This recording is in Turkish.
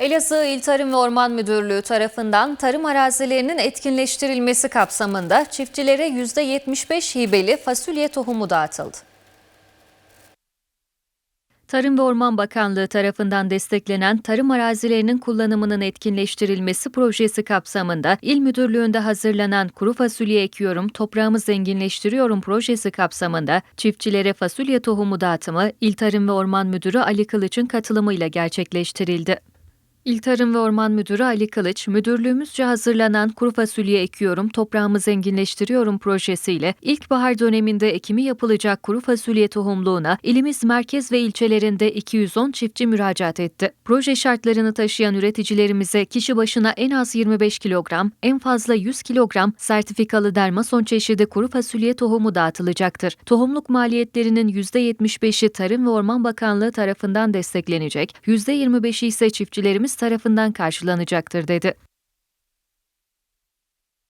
Elazığ İl Tarım ve Orman Müdürlüğü tarafından tarım arazilerinin etkinleştirilmesi kapsamında çiftçilere %75 hibeli fasulye tohumu dağıtıldı. Tarım ve Orman Bakanlığı tarafından desteklenen tarım arazilerinin kullanımının etkinleştirilmesi projesi kapsamında İl Müdürlüğü'nde hazırlanan Kuru Fasulye Ekiyorum, Toprağımı Zenginleştiriyorum projesi kapsamında çiftçilere fasulye tohumu dağıtımı İl Tarım ve Orman Müdürü Ali Kılıç'ın katılımıyla gerçekleştirildi. İl Tarım ve Orman Müdürü Ali Kılıç, müdürlüğümüzce hazırlanan Kuru Fasulye Ekiyorum, Toprağımı Zenginleştiriyorum projesiyle ilkbahar döneminde ekimi yapılacak kuru fasulye tohumluğuna ilimiz merkez ve ilçelerinde 210 çiftçi müracaat etti. Proje şartlarını taşıyan üreticilerimize kişi başına en az 25 kilogram, en fazla 100 kilogram sertifikalı dermason çeşidi kuru fasulye tohumu dağıtılacaktır. Tohumluk maliyetlerinin %75'i Tarım ve Orman Bakanlığı tarafından desteklenecek, %25'i ise çiftçilerimiz tarafından karşılanacaktır dedi.